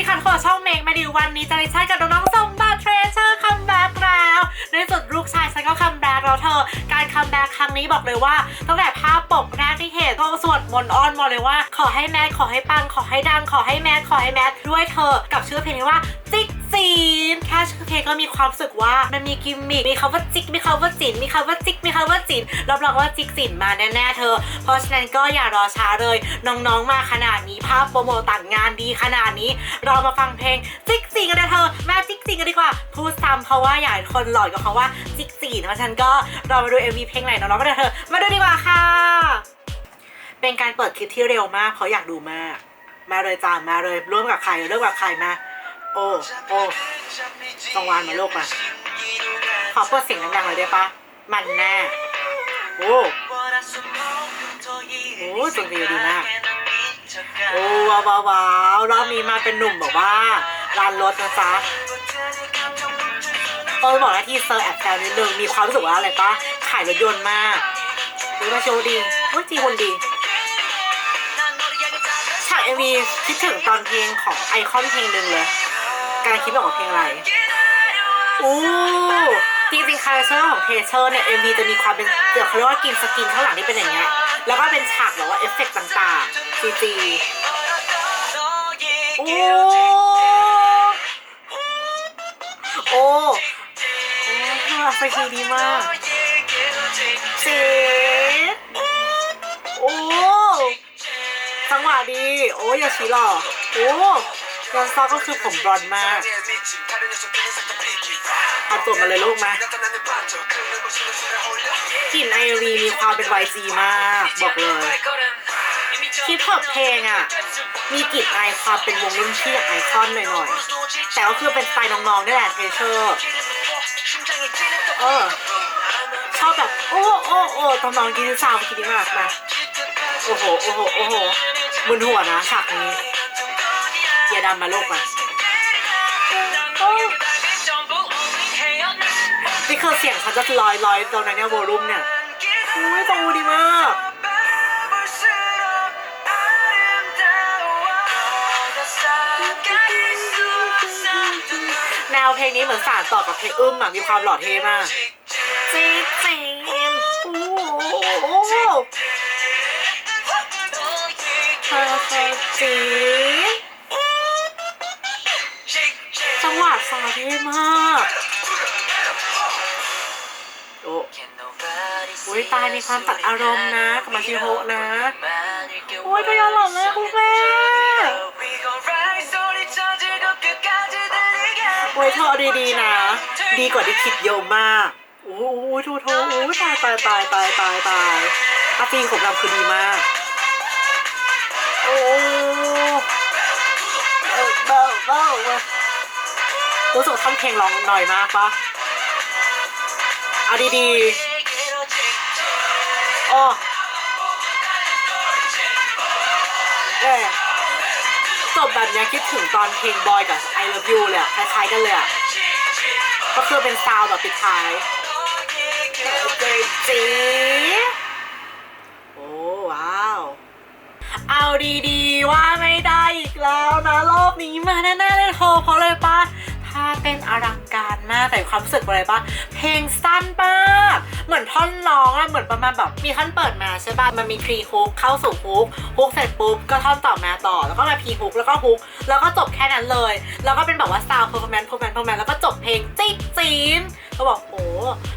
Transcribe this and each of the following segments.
ดีค่ะทุกคนช่องเมกมาดิวันนี้จะได้ใช้กับน้องๆสมบัติเทรเชอร์คัมแบ็กแล้ว ในสุดลูกชายฉันก็คัมแบ็กแล้วเธอ การคัมแบ็กครั้งนี้บอกเลยว่า ตั้งแต่ภาพปกแรกที่เห็นก็สวดมนต์อ้อนบอกเลยว่า ขอให้แมทขอให้ปังขอให้ดังขอให้แมทขอให้แมทด้วยเธอกับชื่อเพลงว่าจิก จีน แค่ชื่อเพลงก็มีความรู้สึกว่ามันมีกิมมิคมีคำว่าจิกมีคำว่าจินมีคำว่าจิกมีคำว่าจินรับรองว่าจิกจินมาแน่ๆเธอ เพราะฉะนั้นก็อย่ารอช้าเลย น้องๆมาขนาดนี้ภาพโปรโมต่างงานดีขนาดนี้ เรามาฟังเพลงจิกจีนกันเลยเธอมาจิกจีนกันดีกว่าพูดซ้ำเพราะว่าอยากคนหล่อนกับเขาว่าจิกจีนเพราะฉะนันก็เรามาดู MV เพลงไหนน้องๆกันเลยเธอมาดูดีกว่าค่ะ เป็นการเปิดคลิปที่เร็วมากเพราะอยากดูมาก มาเลยจ้ามาเลยร่วมกับใครริ่มกับใครมา โอ้โอ้กังวานมาลูกมาขอเปิดเสียงดังๆเลยได้ปะมันแน่โอ้โอ้ดนตรีดีมากโอ้ว้าวว้าวว้าวรอบนี้มาเป็นหนุ่มแบบว่าร้านรถนะจ๊ะเออบอกแล้วที่เซอร์แอบแซวนิดนึงมีความรู้สึกว่าอะไรปะขายรถยนต์มากหรือว่าโชว์ดีโอ้ยจีคนดีฉากเอ็มวีคิดถึงตอนเพลงของไอคอนเพลงหนึ่งเลย การคิดออกว่าเพลงอะไรอู้จริงๆคาแรคเตอร์ของเทเชอร์เนี่ยเอ็มวีจะมีความเป็นเดี๋ยวเขาเรียกว่ากินสกินข้างหลังที่เป็นอย่างเงี้ยแล้วก็เป็นฉากแบบว่าเอฟเฟกต์ต่างๆ CG โอ้โอ้โอ้ไฟทีดีมากเจ๊โอ้จังหวะดี โอ้ยาชิหล่อโอ้ ยอนซอก็คือผมบลอนมากเอาตัวมาเลยลูกมากลิ่นไอรีมีความเป็น YG มาก บอกเลยฮิปฮอปเพลงอะ มีกลิ่นไอความเป็นวงรุ่นพี่ไอคอนหน่อยๆ แต่ก็คือเป็นสไตล์น้องๆนี่แหละเทเชอร์เออชอบแบบ โอ้โอ้โอ้ตอนน้องกินซาวกินดีมากมาโอ้โห โอ้โห โอ้โหมึนหัวนะฉากนี้ อย่าดำมาโลกมาโอ้นี่คือเสียงฉันจะลอยลอยตรงนั้นเนี่ยโวลูมเนี่ยอุ้ยตรงดีมากแนวเพลงนี้เหมือนสานต่อกับเพลงอึ้มอะมีความหล่อเท่มากจีจีมโอ้โหเธอเธอจี จังหวะซาเท่มากโอ้อุ้ยตายมีความตัดอารมณ์นะกับมาชิโฮะนะโอ้ยก็ยอมหล่อมากคุณแม่โอ้ยเธอดีๆนะ ดีกว่าที่คิดเยอะมากโอ้โหทูทูโอ้ยตายตายตายตายตายตายอาจริงของเราคือดีมากโอ้เออเบาเบาเว้ย รู้สึกท่อนเพลงร้องหน่อยมากปะเอาดีๆอ๋อเอ๊ะจบแบบเนี้ยคิดถึงตอนเพลงบอยกับ I Love You เลยอะคล้ายๆกันเลยอะก็คือเป็นซาวด์แบบปิดท้ายเจจีโอ้ว้าว เอาดีๆว่าไม่ได้อีกแล้วนะ รอบนี้มาแน่ๆเลยโทรเพราะเลยปะาเป็นอลังการมากแต่ความรู้สึกอะไรปะเพลงสั้นมาก เหมือนท่อนร้องอะเหมือนประมาณแบบมีท่อนเปิดมาใช่ป่ะมันมีพรีฮุกเข้าสู่ฮุกฮุกเสร็จปุ๊บก็ท่อนต่อมาต่อ แล้วก็มาพรีฮุกแล้วก็ฮุกแล้วก็จบแค่นั้นเลย แล้วก็เป็นแบบว่าซาวด์เพอร์ฟอร์แมนซ์เพอร์ฟอร์แมนซ์เพอร์ฟอร์แมนซ์แล้วก็จบเพลงจิ๊กจีนเขาบอกโอ้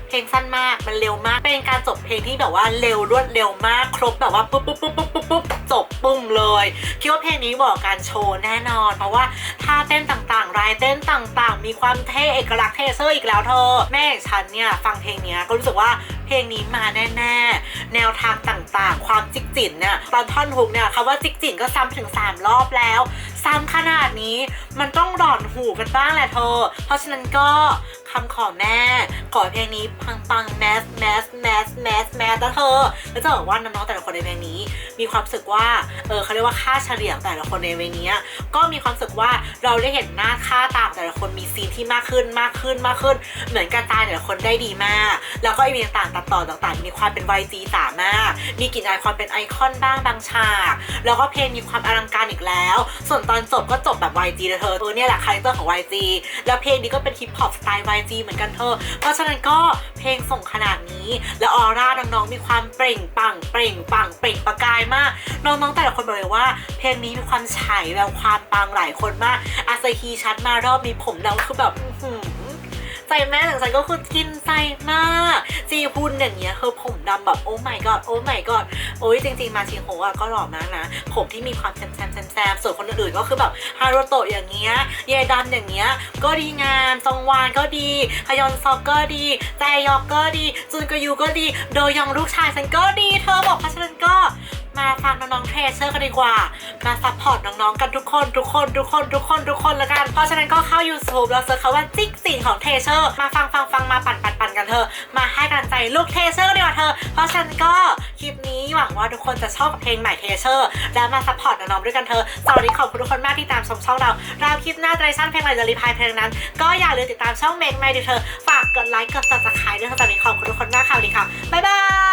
เพลงสั้นมากมันเร็วมาก เป็นการจบเพลงที่แบบว่าเร็วรวดเร็วมากครบแบบว่าปุ๊บปุ๊บปุ๊บปุ๊บปุ๊บปุ๊บจบปุ้มเลยคิดว่าเพลงนี้เหมาะกับการโชว์แน่นอน เพราะว่าท่าเต้นต่างๆ รายเต้นต่างๆ มีความเท่เอกลักษณ์เทเซอร์อีกแล้วเธอ แม่ฉันเนี่ยฟังเพลงนี้ก็รู้สึกว่า ลงนี้มาแน่ๆ แนวทางต่างๆ ความจิกจิ๋นเนี่ยตอนท่อนฮุกเนี่ยคำว่าจิกจิ๋นก็ซ้ำถึง 3 รอบแล้ว ซ้ำขนาดนี้ มันต้องหลอนหูกันบ้างแหละเธอ เพราะฉะนั้นก็คำขอแม่ขอเพลงนี้ปังปังแมสแมสแมสแมสแมสนะเธอแล้วจะบอกว่าน้องๆแต่ละคนในเพลงนี้ มีความรู้สึกว่าเออเขาเรียกว่าค่าเฉลี่ยแต่ละคนในเพลงนี้ก็มีความรู้สึกว่าเราได้เห็นหน้าค่าตาแต่ละคนมีซีนที่มากขึ้นมากขึ้นมากขึ้น เหมือนการะจายแต่ละคนได้ดีมาก แล้วก็ไอเวนต์ต่างตัดต่อต่างๆ มีความเป็น YG สามากมีกลิ่นอายความเป็นไอคอนบ้างบางฉากแล้วก็เพลงมีความอลังการอีกแล้ว ส่วนตอนจบก็จบแบบ YG เลยเธอเออเนี่ยแหละคาแรคเตอร์ของ YG แล้วเพลงนี้ก็เป็นฮิปฮอปสไตล์ YG เหมือนกันเธอ เพราะฉะนั้นก็เพลงส่งขนาดนี้ แล้วออร่าน้องๆมีความเปล่งปังเปล่งปังเปล่งประกายมาก น้องๆแต่ละคนบอกเลยว่า เพลงนี้มีความฉายแววความปังหลายคนมากอาซาฮีชัดมารอบนี้ผมดำคือแบบ อื้อหือใจแม่หลังใจก็คือกินใจมากจีฮุนอย่างเงี้ยคือผมดำแบบโอ้ my god โอ้ my god โอ้ยจริงๆมาชิโฮะก็หล่อมากนะ ผมที่มีความแซมแซมแซมแซมส่วนคนอื่นๆก็คือแบบฮารุโตะอย่างเงี้ยเยดันอย่างเงี้ยก็ดีงามซองวานก็ดีฮยอนซอกก็ดีแจยอกก็ดี จุนกยูก็ดี โดยองลูกชายฉันก็ดี เธอบอกเพราะฉะนั้นก็ มาฟังน้องๆเทรเชอร์กันดีกว่า มาซัพพอร์ตน้องๆกันทุกคนทุกคนทุกคนทุกคนทุกคนล้วกัน เพราะฉะนั้นก็เข้า YouTube แล้วเซิร์ชคำว่าจิ๊กสินของเทเชอร์มาฟังฟังฟังมาปั่นปั่นปั่นกันเธอะมาให้กำลังใจลูกเทเชอร์ดีกว่าเธอ เพราะฉะนั้นก็คลิปนี้หวังว่าทุกคนจะชอบเพลงใหม่เทเชอร์แล้วมาซัพพอร์ตน้องๆด้วยกันเธอสวัสดีขอบคุณทุกคนมากที่ตามชมช่องเราเราคลิปหน้าไตรชั่นเพลงอะไรจะรีพายเพลงนั้น ก็อย่าลืมติดตามช่องเมกไม่ดิเธอฝากกดไลค์กด subscribe ด้วยค่ะสวัสดีขอบคุณทุกคนมากค่ะดีค่ะบ๊ายบาย